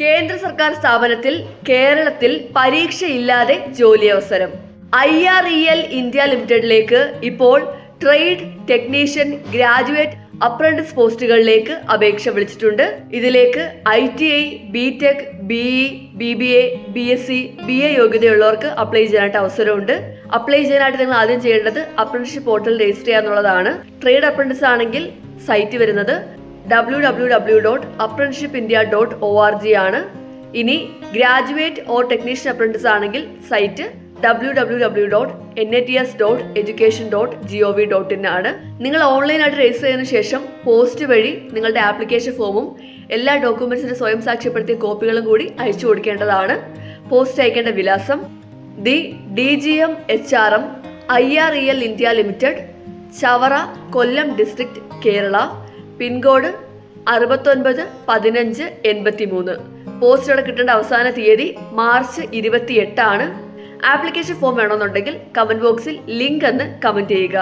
കേന്ദ്ര സർക്കാർ സ്ഥാപനത്തിൽ കേരളത്തിൽ പരീക്ഷയില്ലാതെ ജോലി അവസരം I R E L India ലിമിറ്റഡിലേക്ക് ഇപ്പോൾ ട്രേഡ് ടെക്നീഷ്യൻ ഗ്രാജുവേറ്റ് അപ്രന്റിസ് പോസ്റ്റുകളിലേക്ക് അപേക്ഷ വിളിച്ചിട്ടുണ്ട്. ഇതിലേക്ക് I T I B tech B E B B A B S C B A യോഗ്യതയുള്ളവർക്ക് apply ചെയ്യാനായിട്ട് അവസരമുണ്ട്. അപ്ലൈ ചെയ്യാനായിട്ട് നിങ്ങൾ ആദ്യം ചെയ്യേണ്ടത് അപ്രന്റിഷിപ്പ് പോർട്ടൽ രജിസ്റ്റർ ചെയ്യാന്നുള്ളതാണ്. ട്രേഡ് അപ്രന്റിസ് ആണെങ്കിൽ സൈറ്റ് വരുന്നത് W W W dot apprenticeship India dot O R G ആണ്. ഇനി ഗ്രാജുവേറ്റ് ഓർ ടെക്നീഷ്യൻ അപ്രന്റിസ് ആണെങ്കിൽ site W W W dot N A T S dot education dot G O V dot in ആണ്. നിങ്ങൾ ഓൺലൈനായിട്ട് register ചെയ്തതിനു ശേഷം post വഴി നിങ്ങളുടെ ആപ്ലിക്കേഷൻ ഫോമും എല്ലാ ഡോക്യുമെന്റ്സിന്റെ സ്വയം സാക്ഷ്യപ്പെടുത്തിയ കോപ്പികളും കൂടി അയച്ചു കൊടുക്കേണ്ടതാണ്. പോസ്റ്റ് അയക്കേണ്ട വിലാസം the D G M H R M I R E L India limited Chavara Kollam district Kerala. Pin code അറുപത്തൊൻപത് പതിനഞ്ച് എൺപത്തി മൂന്ന് പോസ്റ്റോടെ കിട്ടേണ്ട അവസാന തീയതി മാർച്ച് ഇരുപത്തി എട്ടാണ് ആപ്ലിക്കേഷൻ ഫോം വേണമെന്നുണ്ടെങ്കിൽ കമന്റ് ബോക്സിൽ ലിങ്ക് എന്ന് കമന്റ് ചെയ്യുക.